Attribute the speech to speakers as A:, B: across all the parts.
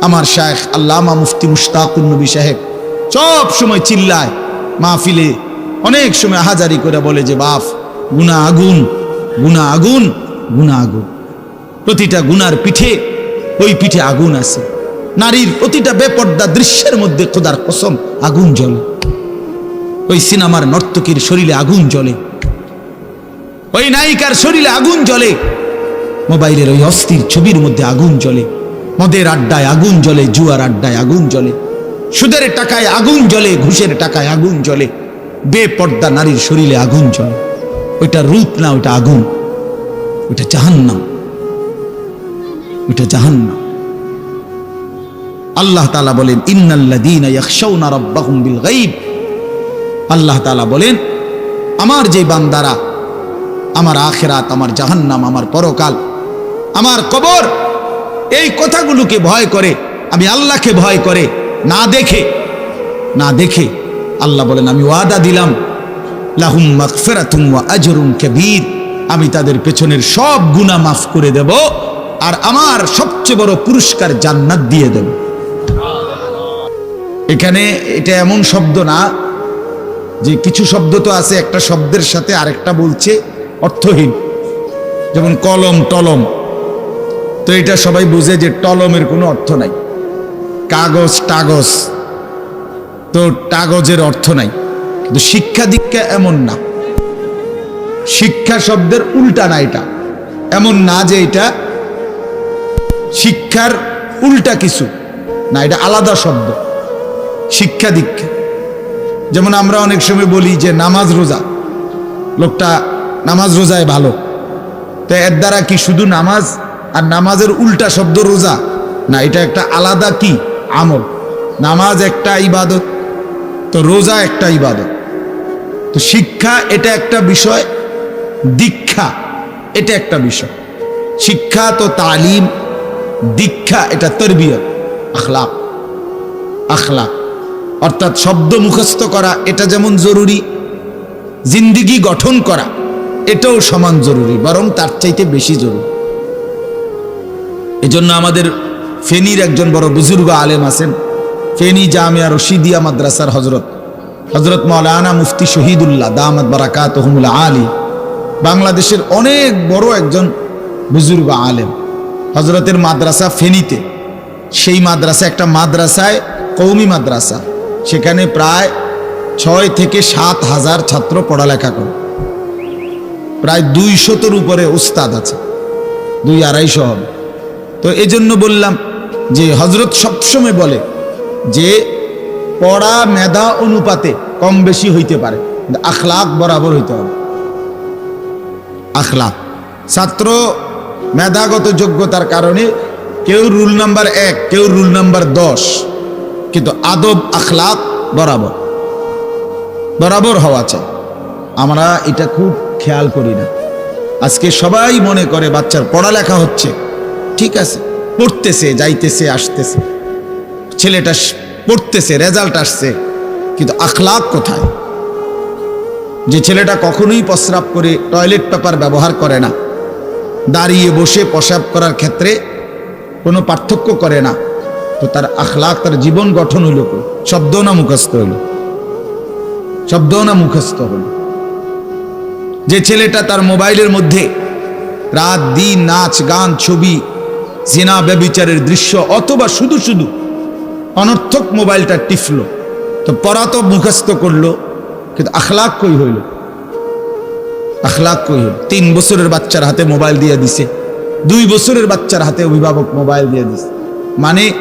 A: আমার শায়েখ আল্লামা মুফতি মুশতাকুর নবী সাহেব সব সময় চিল্লায় মাহফিলে। অনেক সময় হাজারি করে বলে যে, বাপ, গুনা আগুন গুনা আগুন গুনা আগুন। প্রতিটা গুনার পিঠে, ওই পিঠে আগুন আছে। নারীর প্রতিটা বেপর্দা দৃশ্যের মধ্যে খোদার কসম আগুন জ্বলে। ওই সিনেমার নর্তকীর শরীরে আগুন জ্বলে। ওই নায়িকার শরীরে আগুন জ্বলে। মোবাইলের ওই অস্থির ছবির মধ্যে আগুন জ্বলে। মদের আড্ডায় আগুন জ্বলে, জুয়ার আড্ডায় আগুন জ্বলে। সুদের টাকায় আগুন জ্বলে, ঘুষের টাকায় আগুন জ্বলে। বেপর্দা নারীর শরীরে আগুন জ্বলে। ওইটা রূপ না, ওইটা আগুন। ওইটা জাহান্নাম। ওইটা জাহান্নাম। আল্লাহ তালা বলেন গায়ব। আল্লাহ তালা বলেন, আমার যে বান্দারা, আমার আখেরাত, আমার জাহান্নাম, আমার পরকাল, আমার কবর এই কথাগুলোকে ভয় করে, আমি আল্লাহকে ভয় করে, না দেখে না দেখে আল্লাহ বলেন, আমি ওয়াদা দিলাম, লাহুম মাগফিরাতুম ওয়া আজরুন কাবীর, আমি তাদের পেছনের সব গুনাহ মাফ করে দেব আর আমার সবচেয়ে বড় পুরস্কার জান্নাত দিয়ে দেব। এখানে এটা এমন শব্দ না যে কিছু শব্দ তো আছে, একটা শব্দের সাথে আরেকটা বলছে অর্থহীন। যেমন কলম টলম। তো এটা সবাই বুঝে যে টলমের কোনো অর্থ নাই। কাগজ, টাগজ, তো টাগজের অর্থ নাই। কিন্তু শিক্ষা দীক্ষা এমন না। শিক্ষা শব্দের উল্টা না এটা। এমন না যে এটা শিক্ষার উল্টা কিছু না, এটা আলাদা শব্দ। শিক্ষা দীক্ষা। যেমন আমরা অনেক সময় বলি যে নামাজ রোজা। লোকটা নামাজ রোজায় ভালো। তো এর দ্বারা কি শুধু নামাজ আর নামাজের উল্টা শব্দ রোজা। না, এটা একটা আলাদা কি? আমল। নামাজ একটা ইবাদত, তো রোজা একটা ইবাদত। তো শিক্ষা এটা একটা বিষয়, দীক্ষা এটা একটা বিষয়। শিক্ষা তো তালিম, দীক্ষা এটা তরবিয়ত, আখলাক আখলাক। অর্থাৎ শব্দ মুখস্থ করা, এটা যেমন জরুরি, জিন্দিগি গঠন করা, এটাও সমান জরুরি, বরং তার চাইতে বেশি জরুরি। এজন্য আমাদের ফেনীর একজন বড় বুজুর্গ আলেম আছেন। ফেনী জামিয়া রশিদিয়া মাদ্রাসার হজরত হজরত মৌলানা মুফতি শহীদুল্লাহ দামাদ বারাকাত আলী। বাংলাদেশের অনেক বড় একজন বুজুর্গ আলেম। হজরতের মাদ্রাসা ফেনীতে। সেই মাদ্রাসা একটা মাদ্রাসায় কৌমি মাদ্রাসা। সেখানে প্রায় ছয় থেকে সাত হাজার ছাত্র পড়ালেখা করে। প্রায় দুই শতর উপরে উস্তাদ আছে। দুই আড়াইশো হবে। তো এই জন্য বললাম যে হজরত সবসময় বলে যে পড়া, মেধা, অনুপাতে কম বেশি হইতে পারে। আখলাক বরাবর হইতে হবে। আখলাক। ছাত্র মেধাগত যোগ্যতার কারণে কেউ রুল নাম্বার এক, কেউ রুল নাম্বার দশ, কিন্তু আদব, আখলাক বরাবর। বরাবর হওয়া চাই। আমরা এটা খুব খেয়াল করি না। আজকে সবাই মনে করে বাচ্চার পড়ালেখা হচ্ছে। ঠিক আছে। পড়তেছে, যাইতেছে, আসতেছে। ছেলেটা পড়তেছে রেজাল্ট আসছে। কিন্তু আখলাক কোথায়? যে ছেলেটা কখনোই প্রস্রাব করে টয়লেট পেপার ব্যবহার করে না। দাঁড়িয়ে বসে প্রস্রাব করার ক্ষেত্রে কোনো পার্থক্য করে না। তো তার আখলাক, তার জীবন গঠন হইল? শব্দ না মুখস্থ হইল? শব্দ না মুখস্থ হইল? যে ছেলেটা তার মোবাইলের মধ্যে রাত, দিন, নাচ, গান, ছবি জিনা, ব্যবিচারের দৃশ্য অথবা শুধু শুধু অনর্থক মোবাইলটা টিফলো। তো পড়া তো মুখস্থ করল, কিন্তু আখলাক কই হইল? আখলাক কই হইল? তিন বছরের বাচ্চার হাতে মোবাইল দিয়ে দিছে। দুই বছরের বাচ্চার হাতে অভিভাবক মোবাইল দিয়ে দিছে। মানে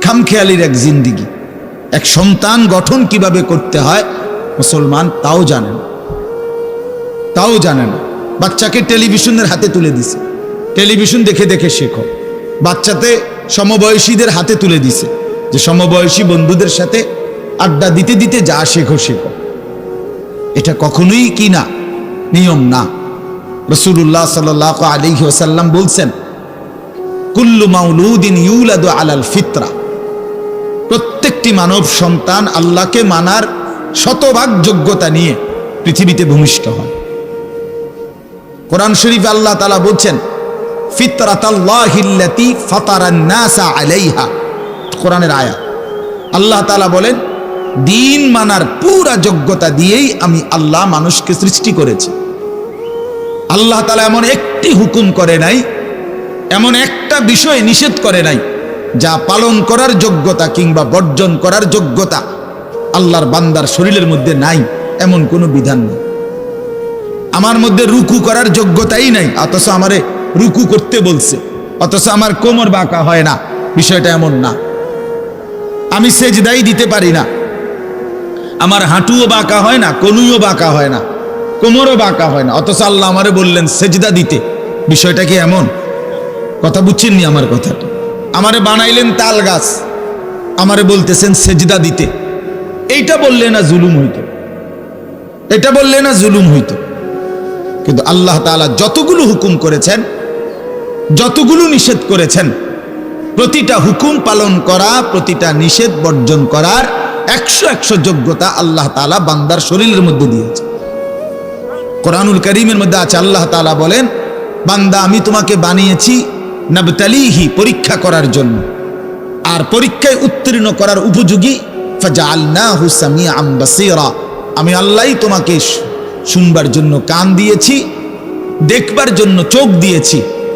A: খামখেয়ালির এক জিন্দিগি। এক সন্তান গঠন কীভাবে করতে হয়, মুসলমান তাও জানে তাও জানে না। বাচ্চাকে টেলিভিশনের হাতে তুলে দিছে। টেলিভিশন দেখে দেখে শেখো। বাচ্চাতে সমবয়সীদের হাতে তুলে দিছে যে সমবয়সী বন্ধুদের সাথে আড্ডা দিতে দিতে যা শেখো শেখো। এটা কখনোই কি না? নিয়ম না। রসুল্লাহ সাল আলী ওসাল্লাম বলছেন, কুল্লু মাউলুদিন ইউলাদু আলাল ফিতরা। প্রত্যেকটি মানব সন্তান আল্লাহকে মানার শতভাগ যোগ্যতা নিয়ে পৃথিবীতে ভূমিষ্ঠ হয়। কোরআন শরীফ আল্লাহ তালা বলছেন ফিতরাতাল্লাহিল্লাতি ফাতারান নাসা আলাইহা। কোরআনের আয়া। আল্লাহ তালা বলেন, দিন মানার পুরা যোগ্যতা দিয়েই আমি আল্লাহ মানুষকে সৃষ্টি করেছি। আল্লাহ তালা এমন একটি হুকুম করে নাই, এমন একটা বিষয় নিষেধ করে নাই, যা পালন করার যোগ্যতা কিংবা বর্জন করার যোগ্যতা আল্লাহর বান্দার শরীরের মধ্যে নাই, এমন কোনো বিধান নেই। আমার মধ্যে রুকু করার যোগ্যতাই নাই, অথচ আমারে রুকু করতে বলছে। অথচ আমার কোমর বাঁকা হয় না, বিষয়টা এমন না। আমি সেজদাই দিতে পারি না। আমার হাঁটুও বাঁকা হয় না, কনুইও বাঁকা হয় না, কোমরও বাঁকা হয় না। অথচ আল্লাহ আমারে বললেন, সেজদা দিতে। বিষয়টা কি এমন? কথা বুঝছেননি আমার কথাটা আমারে বানাইলেন তাল গাছ, আমারে বলতেছেন সেজদা দিতে। এইটা বললে না জুলুম হইতো। এটা বললে না জুলুম হইতো। কিন্তু আল্লাহ তাআলা যতগুলো হুকুম করেছেন যতগুলো নিষেধ করেছেন, প্রতিটা হুকুম পালন করা, প্রতিটা নিষেধ বর্জন করার একশো একশো যোগ্যতা আল্লাহ তাআলা বান্দার শরীরের মধ্যে দিয়েছে। কোরআনুল করিমের মধ্যে আছে, আল্লাহ তাআলা বলেন, বান্দা, আমি তোমাকে বানিয়েছি নবতালিহি, পরীক্ষা করার জন্য। আর পরীক্ষায় উত্তীর্ণ করার উপযোগী, ফাজআলনাহু সামিআম বাসীরা। আমি আল্লাহই তোমাকে শুনবার জন্য কান দিয়েছি, দেখবার জন্য চোখ দিয়েছি।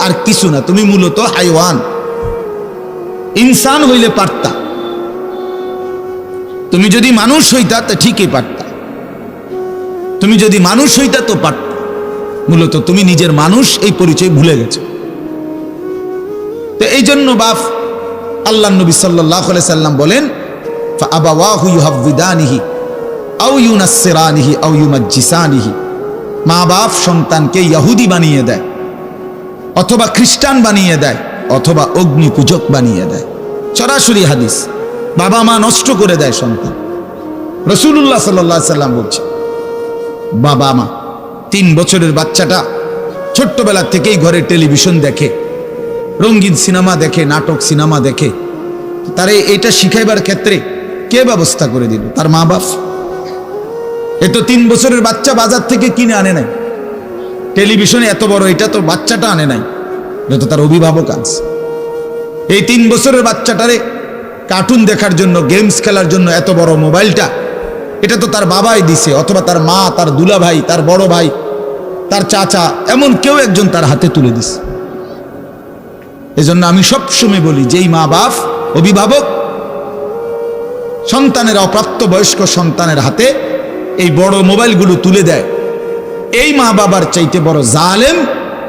A: আর কিছু না, তুমি মূলত হাইওয়ান। ইনসান হইলে পারতা। তুমি যদি মানুষ হইতা, তা ঠিকই পারতা। তুমি যদি মানুষ হইতা, তো পারত। মূলত তুমি নিজের মানুষ এই পরিচয় ভুলে গেছো। তো এই জন্য বাপ আল্লাহ নবী সাল্লাহ সাল্লাম বলেন মা বাপ সন্তানকে ইহুদি বানিয়ে দেয়। অথবা খ্রিস্টান বানিয়ে দেয়, অথবা অগ্নি পূজক বানিয়ে দেয়। সরাসরি হাদিস, বাবা মা নষ্ট করে দেয় সন্তান। রসুল্লাহ সাল্লাহ সাল্লাম বলছে, বাবা মা, তিন বছরের বাচ্চাটা ছোট্টবেলা থেকেই ঘরে টেলিভিশন দেখে, রঙিন সিনেমা দেখে, নাটক সিনেমা দেখে, তারে এটা শিখাইবার ক্ষেত্রে কে ব্যবস্থা করে দিল? তার মা বাপ এ তো তিন বছরের বাচ্চা বাজার থেকে কিনে আনে নাই। টেলিভিশনে এত বড়, এটা তো বাচ্চাটা আনে নাই। এটা তো তার অভিভাবক আনছে এই তিন বছরের বাচ্চাটারে কার্টুন দেখার জন্য গেমস খেলার জন্য এত বড় মোবাইলটা, এটা তো তার বাবাই দিছে, অথবা তার মা, তার দুলা ভাই তার বড় ভাই, তার চাচা, এমন কেউ একজন তার হাতে তুলে দিছে। এজন্য আমি সবসময় বলি, যেই মা বাপ, অভিভাবক, সন্তানের অপ্রাপ্ত বয়স্ক সন্তানের হাতে এই বড় মোবাইলগুলো তুলে দেয়। এই মা বাবার চাইতে বড় জালেম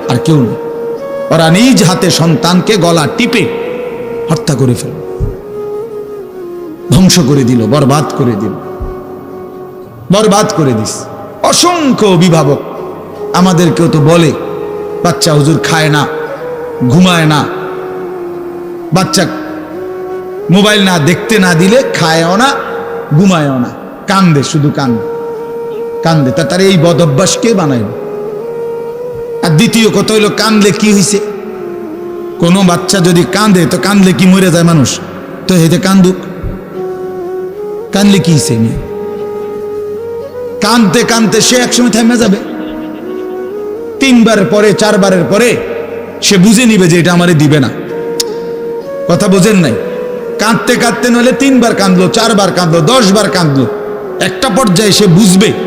A: আর কেউ নেই। ওরা নিজ হাতে সন্তানকে গলা টিপে হত্যা করে ফেল। ধ্বংস করে দিল, বরবাদ করে দিল। বরবাদ করে দিস। অসংখ্য অভিভাবক আমাদেরকেও তো বলে, বাচ্চা হুজুর খায় না, ঘুমায় না। বাচ্চা মোবাইল না দেখতে না দিলে খায়ও না, ঘুমায়ও না। কান্দে, শুধু কান্দে। কান্দে। তা তার এই বদ অভ্যাস কে বানাইল? আর দ্বিতীয় কথা হইল, কান্দলে কি হইছে? কোনো বাচ্চা যদি কান্দে, তো কান্দলে কি মরে যায় মানুষ? তো হেতে কান্দুক। কান্দলে কি হইছে মেয়ে? কানতে কানতে সে একসময় থেমে যাবে। তিনবার পরে, চারবারের পরে সে বুঝে নিবে যে এটা আমারে দিবে না। কথা বোঝেন নাই? কাঁদতে কাঁদতে নইলে তিনবার কাঁদলো, চারবার কাঁদলো দশ বার কাঁদলো। একটা পর্যায়ে সে বুঝবে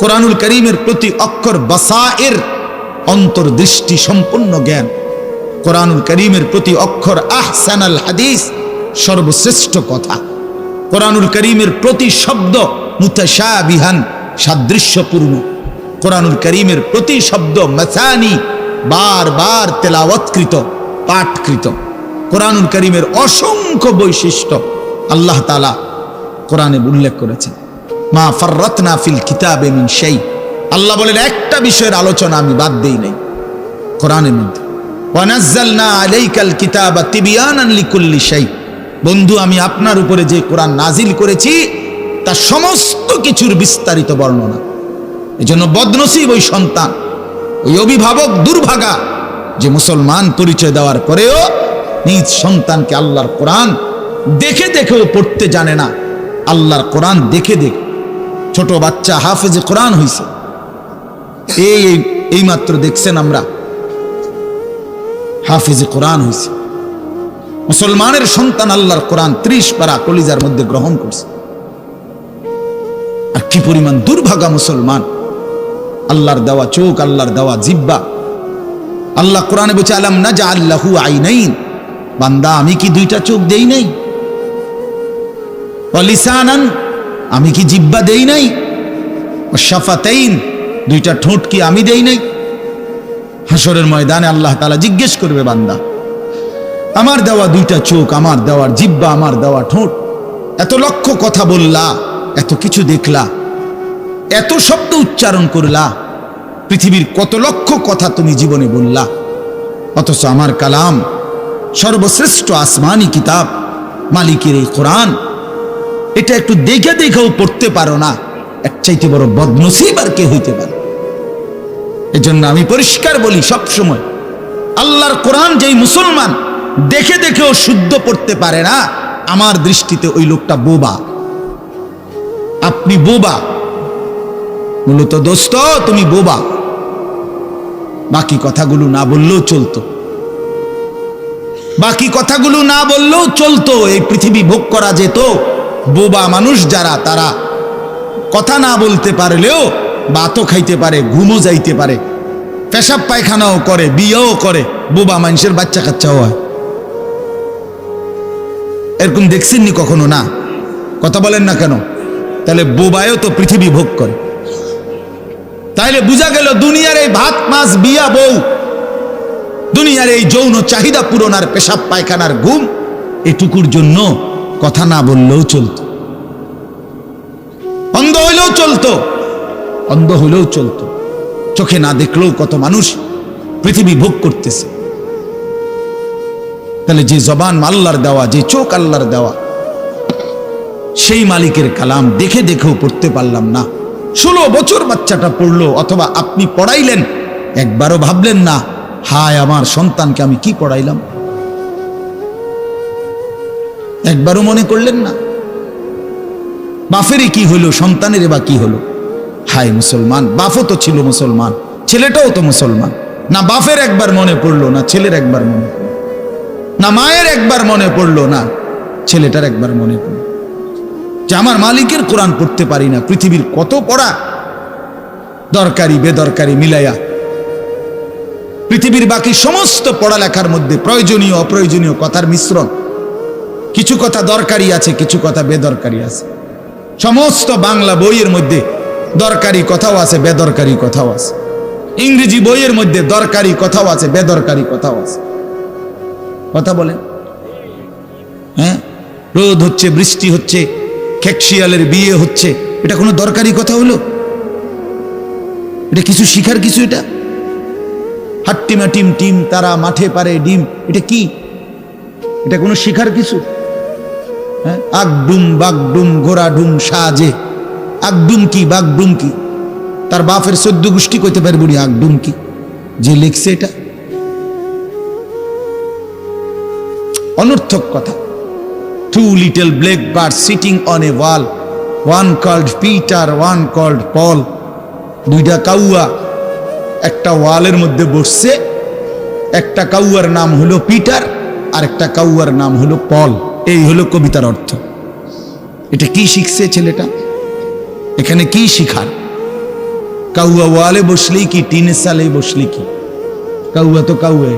A: কোরআনুল করিমের প্রতি অক্ষর বাসায়ের অন্তর্দৃষ্টি সম্পূর্ণ জ্ঞান। কোরআনুল করিমের প্রতি অক্ষর আহসানাল হাদিস সর্বশ্রেষ্ঠ কথা। কোরআনুল করিমের প্রতি শব্দ মুতাশাবিহান, সাদৃশ্যপূর্ণ। কোরআনুল করিমের প্রতি শব্দ মাসানি বার বার তেলাওয়াতকৃত, পাঠকৃত। কোরআনুল করিমের অসংখ্য বৈশিষ্ট্য আল্লাহ তালা কোরআনে উল্লেখ করেছেন। মা ফাররাতনা ফিল কিতাবে মিন সেই আল্লাহ বলেন, একটা বিষয়ের আলোচনা আমি বাদ দেই নাই। কোরআনের মধ্যে। ওয়ানাজ্জালনা আলাইকাল কিতাবা তিবিয়ানান লিকুল্লি শাই। বন্ধু, আমি আপনার উপরে যে কোরআন নাজিল করেছি তা সমস্ত কিছুর বিস্তারিত বর্ণনা। এই জন্য বদনসিব ওই সন্তান, ওই অভিভাবক দুর্ভাগা, যে মুসলমান পরিচয় দেওয়ার পরেও নিজ সন্তানকে আল্লাহর কোরআন দেখে দেখেও পড়তে জানে না। আল্লাহর কোরআন দেখে দেখে ছোট বাচ্চা হাফেজে কোরআন হইছে। এই, এই- মাত্র দেখছেন আমরা। হাফিজে কোরআন হয়েছে মুসলমানের সন্তান আল্লাহর কোরআন ত্রিশ পারা কলিজার মধ্যে গ্রহণ করছে। আর কি পরিমাণ দুর্ভাগা মুসলমান। আল্লাহর দেওয়া চোখ, আল্লাহর দেওয়া জিব্বা। আল্লাহ কোরআনে বলছে, আলাম না যা আল্লাহু আই নাই বান্দা, আমি কি দুইটা চোখ দেই নাই? অলিসানান আমি কি জিব্বা দেই নাই? শাফাতাইন, দুইটা ঠোঁট কি আমি দেই নাই? হাসরের ময়দানে আল্লাহ তালা জিজ্ঞেস করবে, বান্দা, আমার দেওয়া দুইটা চোখ, আমার দেওয়ার জিব্বা, আমার দেওয়া ঠোঁট, এত লক্ষ কথা বললা, এত কিছু দেখলা, এত শব্দ উচ্চারণ করলা, পৃথিবীর কত লক্ষ কথা তুমি জীবনে বললা, অথচ আমার কালাম সর্বশ্রেষ্ঠ আসমানি কিতাব, মালিকের এই কোরআন এটা একটু দেখে দেখেও পড়তে পারো না। এক চাইতে বড় বদনসিব আর কে হইতে পারে? এজন্য আমি পরিষ্কার বলি সব সময় আল্লাহর কোরআন যেই মুসলমান দেখে দেখেও শুদ্ধ পড়তে পারে না, আমার দৃষ্টিতে ওই লোকটা বোবা। আপনি বোবা। মূলত দোস্ত, তুমি বোবা। বাকি কথাগুলো না বললেও চলতো। বাকি কথাগুলো না বললেও চলতো। এই পৃথিবী ভোগ করা যেত। বোবা মানুষ যারা, তারা কথা না বলতে পারলেও বাতও খাইতে পারে, ঘুমও যাইতে পারে, পেশাব পায়খানাও করে, বিয়েও করে, বোবা মানুষের বাচ্চা কাচ্চাও হয়। এরকম দেখছেননি কখনো? না। কথা বলেন না কেন? তাহলে বোবায়ও তো পৃথিবী ভোগ করে। তাইলে বোঝা গেল দুনিয়ার এই ভাত, মাছ, বিয়া, বউ, দুনিয়ার এই যৌন চাহিদা পূরণ আর পেশাব, পায়খানার ঘুম এটুকুর জন্য কথা না বললেও চলতো। অন্ধ হইলেও চলতো। অন্ধ হইলেও চলতো। চোখে না দেখলেও কত মানুষ পৃথিবী ভোগ করতেছে। তাহলে যে জবান আল্লাহর দেওয়া, যে চোখ আল্লাহর দেওয়া, সেই মালিকের কালাম দেখে দেখেও পড়তে পারলাম না। ষোলো বছর বাচ্চাটা পড়ল, অথবা আপনি পড়াইলেন, একবারও ভাবলেন না, হায় আমার সন্তানকে আমি কি পড়াইলাম? একবারও মনে করলেন না। বাফেরই কি হলো সন্তানের বা কি হলো? হায় মুসলমান বাফও তো ছিল মুসলমান, ছেলেটাও তো মুসলমান। না বাফের একবার মনে পড়ল, না ছেলের একবার মনে পড়ল। না মায়ের একবার মনে পড়ল, না ছেলেটার একবার মনে পড়ল। যে আমার মালিকের কোরআন পড়তে পারি না, পৃথিবীর কত পড়া দরকারি, বেদরকারি মিলাইয়া। পৃথিবীর বাকি সমস্ত পড়ালেখার মধ্যে প্রয়োজনীয়, অপ্রয়োজনীয় কথার মিশ্রণ কিছু কথা দরকারি আছে, কিছু কথা বেদরকারি আছে। সমস্ত বাংলা বইয়ের মধ্যে দরকারি কথাও আছে, বেদরকারি কথাও আছে। ইংরেজি বইয়ের মধ্যে দরকারি কথাও আছে, বেদরকারি কথাও আছে। কথা বলেন। হ্যাঁ? রোদ হচ্ছে, বৃষ্টি হচ্ছে, খেকশিয়ালের বিয়ে হচ্ছে, এটা কোনো দরকারি কথা হলো? এটা কিছু শিখার কিছু এটা? হাট্টিমা টিম টিম, তারা মাঠে পারে ডিম, এটা কি? এটা কোনো শিখার কিছু? আগডুম বাগডুম ঘোড়া ডুম সাজে। আগডুম কি, বাগডুম কি? তার বাপের সদ্য গোষ্ঠী কইতে পারব নি, আগডুম কি? যে লিখছে এটা। অনর্থক কথা। Two little black bird sitting on a wall one called Peter one called Paul দুইটা কাউয়া। একটা ওয়ালের মধ্যে বসছে, একটা কাউয়ার নাম হলো পিটার আর একটা কাউয়ার নাম হলো পল এই হলো কবিতার অর্থ। এটা কি শিখছে ছেলেটা? এখানে কি শিখার? কাউয়া ওয়ালে বসলেই কি টিনের সালে বসলে কি? কাউয়া তো কাউয়া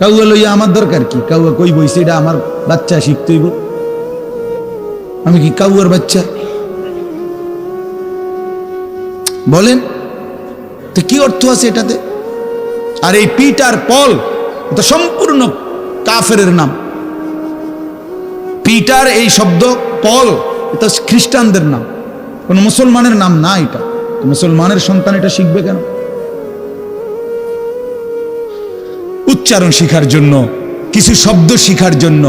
A: কাউয়া লইয়া আমার দরকার কি? কাউয়া কই বইছে এটা আমার বাচ্চা শিখতেইব আমি কি কাউয়ার বাচ্চা? বলেন, তো কি অর্থ আছে এটাতে? আর এই পিটার পল, এটা সম্পূর্ণ কাফের নাম। পিটার এই শব্দ পল, এটা খ্রিস্টানদের নাম। কোন মুসলমানের নাম না এটা। মুসলমানের সন্তান এটা শিখবে কেন? উচ্চারণ শিখার জন্য, কিছু শব্দ শিখার জন্য।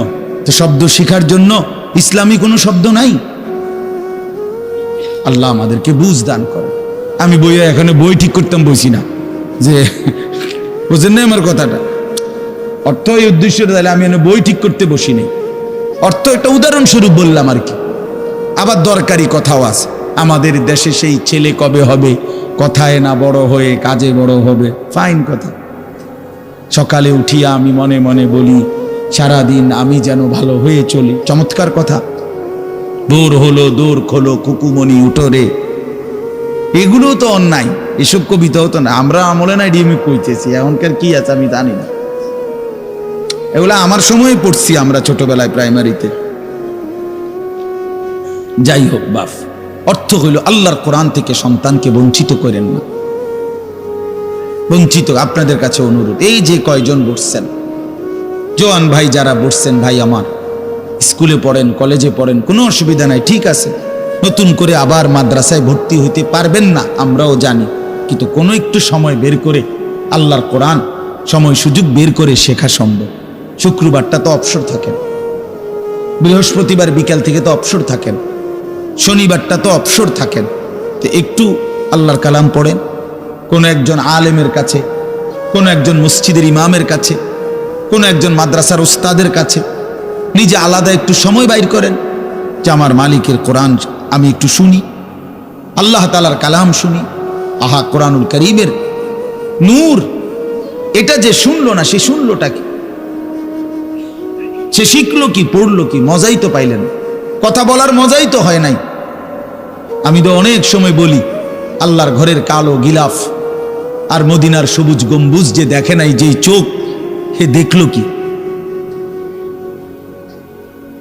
A: শব্দ শিখার জন্য ইসলামী কোনো শব্দ নাই। আল্লাহ আমাদেরকে বুঝ দান করে। আমি বইয়ে এখানে বই ঠিক করতাম বসি না। যে বুঝেন না আমার কথাটা? অর্থ এই উদ্দেশ্য তাহলে আমি এখানে বই ঠিক করতে বসি নেই অর্থ একটা উদাহরণস্বরূপ বললাম আর কি। আবার দরকারি কথাও আছে। আমাদের দেশে সেই ছেলে কবে হবে? কথায় না বড় হয়ে কাজে বড় হবে? ফাইন কথা। সকালে উঠিয়া আমি মনে মনে বলি, সারাদিন আমি যেন ভালো হয়ে চলি। চমৎকার কথা। দূর হলো, দূর খোলো কুকুমনি উঠোরে। এগুলো তো অন্যায়। এসব কবিতাও তো না। আমরা আমলে না ডিএমই কইতেছি এখনকার কি আছে আমি জানি না। এগুলো আমার সময় পড়ছি আমরা ছোটবেলায় প্রাইমারিতে। যাই হোক বাফ, অর্থ হইল আল্লাহর কোরআন থেকে সন্তানকে বঞ্চিত করেন না। বঞ্চিত, আপনাদের কাছে অনুরোধ, এই যে কয়জন বসছেন, জোয়ান ভাই যারা বসছেন, ভাই আমার, স্কুলে পড়েন, কলেজে পড়েন, কোনো অসুবিধা নাই, ঠিক আছে। নতুন করে আবার মাদ্রাসায় ভর্তি হইতে পারবেন না, আমরাও জানি। কিন্তু কোনো একটু সময় বের করে আল্লাহর কোরআন, সময় সুযোগ বের করে শেখা সম্ভব। শুক্রবারটা তো অবসর থাকেন বৃহস্পতিবার বিকাল থেকে তো অবসর থাকেন শনিবারটা তো অবসর থাকেন তো একটু আল্লাহর কালাম পড়েন কোনো একজন আলেমের কাছে, কোনো একজন মসজিদের ইমামের কাছে, কোনো একজন মাদ্রাসার ওস্তাদের কাছে নিজে আলাদা একটু সময় বাইর করেন। যে আমার মালিকের কোরআন আমি একটু শুনি, আল্লাহ তালার কালাম শুনি। আহা, কোরআনুল করিমের নূর, এটা যে শুনলো না, সে শুনলোটা সে শিখলো কি, পড়ল কি, মজাই তো পাইলেন কথা বলার মজাই তো হয় নাই। আমি তো অনেক সময় বলি, আল্লাহর ঘরের কালো গিলাফ আর মদিনার সবুজ গম্বুজ যে দেখে নাই, যেই চোখ হে দেখল কি?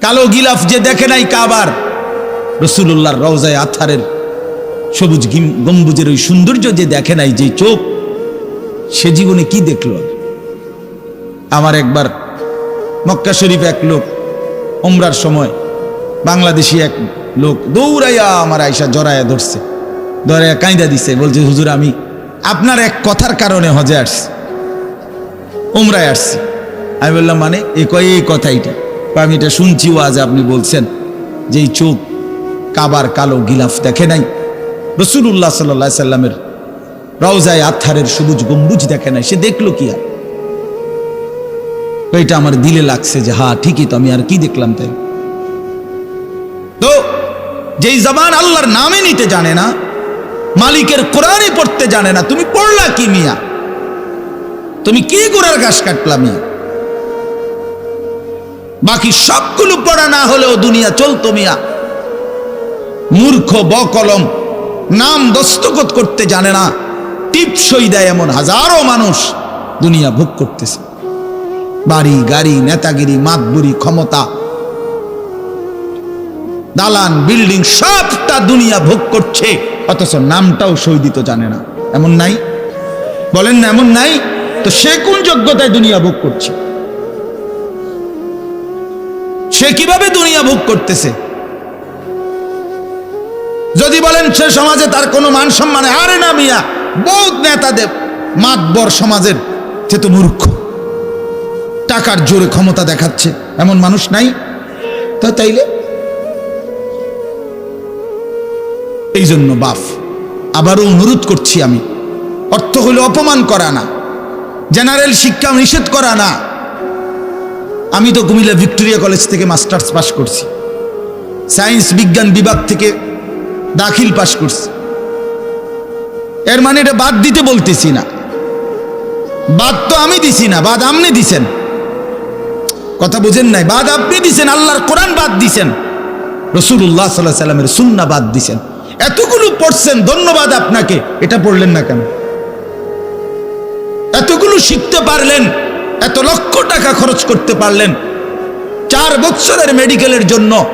A: কালো গিলাফ যে দেখে নাই কাবার রসুল্লাহর রওজায় আথারের সবুজ গিম- গম্বুজের ওই সৌন্দর্য যে দেখে নাই যে চোখ, সে জীবনে কি দেখল? আমার একবার মক্কা শরীফ এক লোক ওমরার সময় বাংলাদেশি এক লোক দৌড়াইয়া আমার আয়সা জড়াইয়া ধরছে, ধরাইয়া কাঁদা দিছে, বলছে, হুজুর, আমি আপনার এক কথার কারণে হজে আসছি ওমরায় আসছি। আমি বললাম মানে? এ কয়, এই কথাইটা আমি এটা শুনছি, ও আজ আপনি বলছেন যে এই চোখ কাবার কালো গিলাফ দেখে নাই? রসুল্লাহ সাল্লা সাল্লামের রওজায় আথারের সবুজ গম্বুজ দেখে নাই, সে দেখল কি আর? এটা আমার দিলে লাগছে যে হ্যাঁ ঠিকই তো, আমি আর কি দেখলাম তাই। তো যেই জবান আল্লাহর নামে নিতে জানে না, মালিকের কোরআনে পড়তে জানে না, তুমি পড়লা কি মিয়া? তুমি কি গোড়ার ঘাস কাটলা মিয়া? বাকি সবগুলো পড়া না হলেও দুনিয়া চলতো মিয়া। মূর্খ, বকলম, নাম দস্তখত করতে জানে না, টিপসই দেয় এমন হাজারো মানুষ দুনিয়া ভোগ করতেছে। বাড়ি, গাড়ি, নেতাগিরি, মাতবুরি, ক্ষমতা। দালান, বিল্ডিং, সবটা দুনিয়া ভোগ করছে। অথচ নামটাও সই দিতে জানে না। এমন নাই? বলেন না, এমন নাই? তো সে কোন যোগ্যতায় দুনিয়া ভোগ করছে? সে কীভাবে দুনিয়া ভোগ করতেছে? যদি বলেন সে সমাজে তার কোনো মান সম্মানে, আরে না মিয়া, বহুত নেতাদের মাতবর সমাজের, সে তো মূর্খ। টাকার জোরে ক্ষমতা দেখাচ্ছে। এমন মানুষ নাই? তা তাইলে? এই জন্য বাফ, আবারও অনুরোধ করছি আমি। অর্থ হলো অপমান করা না। জেনারেল শিক্ষা নিষেধ করা না। আমি তো কুমিল্লা ভিক্টোরিয়া কলেজ থেকে মাস্টার্স পাশ করছি। সায়েন্স বিজ্ঞান বিভাগ থেকে দাখিল পাশ করছি। এর মানে এটা বাদ দিতে বলতেছি না। বাদ তো আমি দিছি না, বাদ আপনি দিছেন। কথা বুঝেন নাই। বাদ আপনি দিছেন, আল্লাহর কোরআন বাদ দিছেন। রসুল্লাহ সাল্লাহ সাল্লামের সুন্না বাদ দিছেন। এতগুলো পড়ছেন, ধন্যবাদ আপনাকে। এটা পড়লেন না কেন? এতগুলো শিখতে পারলেন, এত লক্ষ টাকা খরচ করতে পারলেন। চার বছরের মেডিকেলের জন্য,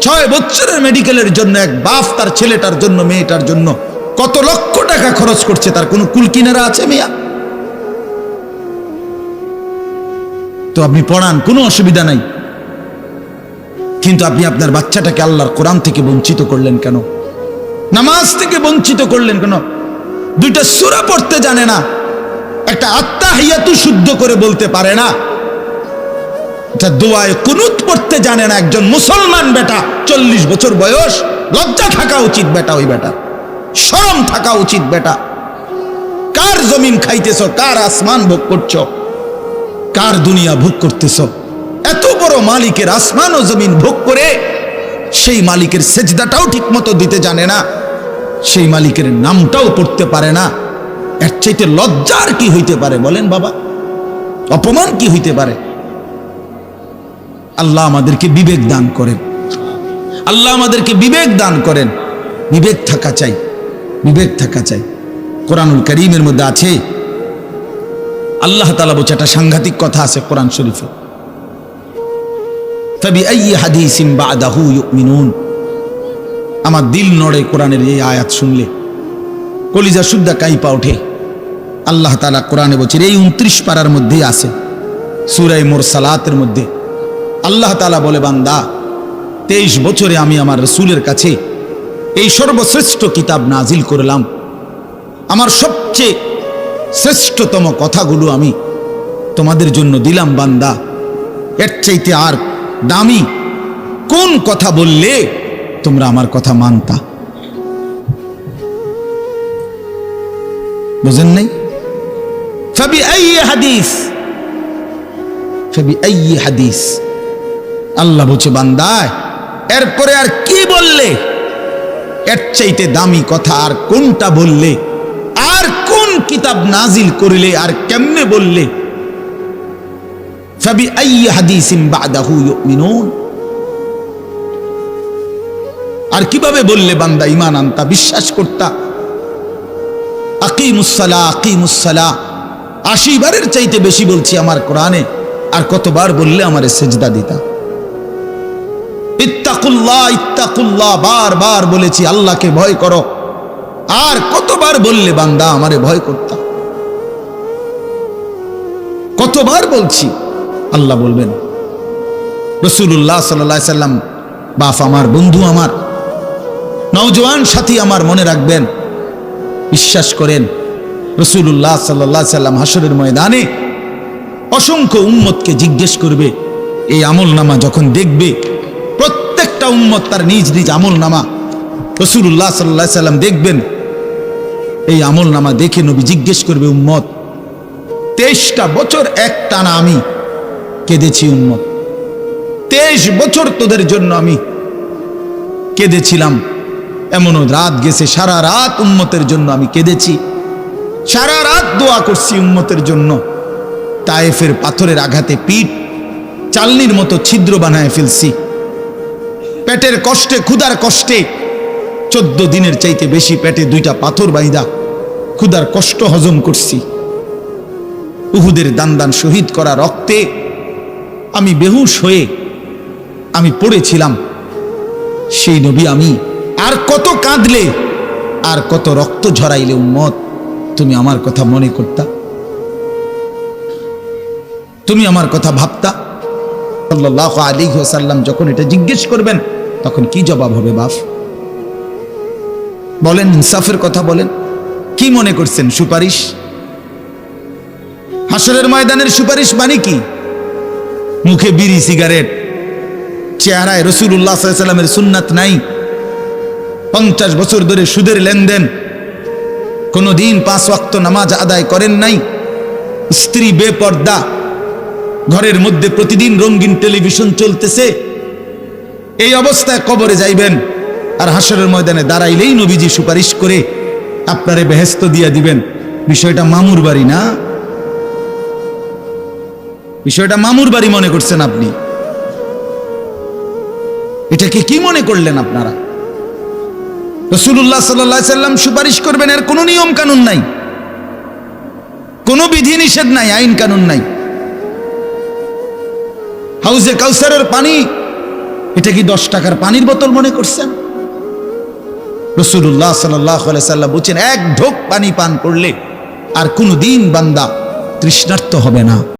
A: ছয় বছরের মেডিকেলের জন্য, এক বাপ তার ছেলেটার জন্য, মেয়েটার জন্য, কত লক্ষ টাকা খরচ করছে তার কোনো কুল কিনারা আছে মিয়া? তো আপনি পড়ান, কোনো অসুবিধা নাই। কিন্তু আপনি আপনার বাচ্চাটাকে আল্লাহর কোরআন থেকে বঞ্চিত করলেন কেন? নামাজ থেকে বঞ্চিত করলেন কেন? দুইটা সুরা পড়তে জানে না। একটা আত্মা হিয়াতু শুদ্ধ করে বলতে পারে না। এটা দোয়ায় কুনুত পড়তে জানে না একজন মুসলমান বেটা, চল্লিশ বছর বয়স। লজ্জা থাকা উচিত বেটা ওই বেটা। শরম থাকা উচিত বেটা। কার জমিন খাইতেছ? কার আসমান ভোগ করছ? কার দুনিয়া ভোগ করতেছ? এত বড় মালিকের আসমান ও জমিন ভোগ করে সেই মালিকের সেজদাটাও ঠিক মতো দিতে জানে না, সেই মালিকের নামটাও পড়তে পারে না। এর চাইতে লজ্জার কি হইতে পারে বলেন বাবা? অপমান কি হইতে পারে? আল্লাহ আমাদেরকে বিবেক দান করেন। আল্লাহ আমাদেরকে বিবেক দান করেন। বিবেক থাকা চাই, বিবেক থাকা চাই। কোরআনুল করিমের মধ্যে আছে আল্লাহ তালা বলছে, একটা সাংঘাতিক কথা আছে কোরআন শরীফে। আমার দিল নড়ে কোরআনের এই আয়াত শুনলে। কলিজা সুদ্দা কাইপা ওঠে। আল্লাহ তালা কোরআনে বলছে, এই উনত্রিশ পাড়ার মধ্যেই আছে সুরাই মোর সালাতের মধ্যে। আল্লাহ তালা বলে, বান্দা, তেইশ বছরে আমি আমার রসুলের কাছে এই সর্বশ্রেষ্ঠ কিতাব নাজিল করলাম। আমার সবচেয়ে শ্রেষ্ঠতম কথাগুলো আমি তোমাদের জন্য দিলাম, বান্দা। এর চাইতে আর দামি কোন কথা বললে তোমরা আমার কথা মানতা? বুঝেন নাই? ফাবি হাদিস। ফাবি হাদিস। আল্লাহ বলছে বান্দায় এরপরে আর কি বললে? এর চাইতে দামি কথা আর কোনটা বললে কিতাব নাজিল করিলে আর কেমনে বললে? আর কীভাবে বললে বান্দা ইমান আনতা? বিশ্বাস করতা। আকিমুসালা আকিমুসালা আশি বারের চাইতে বেশি বলছি আমার কোরআনে। আর কতবার বললে আমার সেজদা দিতা? ইত্তাকুল্লাহ ইত্তাকুল্লাহ বার বার বলেছি, আল্লাহকে ভয় করো। আর কতবার বললে, বান্দা, আমারে ভয় করতা? কতবার বলছি? আল্লাহ বলবেন রসুল্লাহ সাল্লাহ সাল্লাম, বাপ আমার, বন্ধু আমার, নওজোয়ান সাথী আমার মনে রাখবেন, বিশ্বাস করেন রসুল্লাহ সাল্লাহ সাল্লাম হাসরের ময়দানে অসংখ্য উম্মতকে জিজ্ঞেস করবে, এই আমল নামা যখন দেখবে, প্রত্যেকটা উম্মত তার নিজ নিজ আমল নামা রসুল্লাহ সাল্লাহ সাল্লাম দেখবেন এই আমল নামা দেখে নবী জিজ্ঞেস করবে, উম্মত, তেইশটা বছর এক টানা আমি কেঁদেছি উম্মত। তেইশ বছর তোদের জন্য আমি কেঁদেছিলাম। এমনও রাত গেছে, সারা রাত উম্মতের জন্য আমি কেঁদেছি। সারা রাত দোয়া করছি উম্মতের জন্য। তায়েফের পাথরের আঘাতে পিঠ চালনির মতো ছিদ্র বানায় ফেলছি। পেটের কষ্টে, ক্ষুধার কষ্টে চোদ্দ দিনের চাইতে বেশি পেটে দুইটা পাথর বাইদা ক্ষুধার কষ্ট হজম করছি। উহুদের দান দান শহীদ করা রক্তে আমি বেহুশ হয়ে আমি পড়েছিলাম। সেই নবী আমি। আর কত কাঁদলে, আর কত রক্ত ঝরাইলে উম্মত, তুমি আমার কথা মনে করতা? তুমি আমার কথা ভাবতা? সাল্লাহ আলী সাল্লাম যখন এটা জিজ্ঞেস করবেন, তখন কি জবাব হবে বাপ? বলেন, ইনসাফের কথা বলেন। কি মনে করছেন, সুপারিশ? হাসরের ময়দানের সুপারিশ মানে কি? মুখে বিড়ি, সিগারেট। চেহারায় রসুল্লাহ সাল্লামের সুন্নাত নাই। পঞ্চাশ বছর ধরে সুদের লেনদেন। কোনো দিন পাঁচ ওয়াক্ত নামাজ আদায় করেন নাই। স্ত্রী বেপর্দা। ঘরের মধ্যে প্রতিদিন রঙিন টেলিভিশন চলতেছে। এই অবস্থায় কবরে যাইবেন। আর হাসরের ময়দানে দাঁড়াইলেই নবীজি সুপারিশ করে আপনারে বেহেস্ত দিয়া দিবেন। বিষয়টা মামুর বাড়ি না? বিষয়টা মামুর বাড়ি মনে করছেন আপনি? এটাকে কি মনে করলেন আপনারা? রসুল্লাহ সাল্লাহ সাল্লাম সুপারিশ করবেন, এর কোনো নিয়ম কানুন নাই। কোনো বিধি নিষেধ নাই, আইন কানুন নাই। হাউজে কাউসারের পানি, এটা কি দশ টাকার পানির বোতল মনে করছেন? রসুল্লাহ সাল্লাহ সাল্লাম বলছেন, এক ঢোক পানি পান করলে আর কোনো দিন বান্দা তৃষ্ণার্ত হবে না।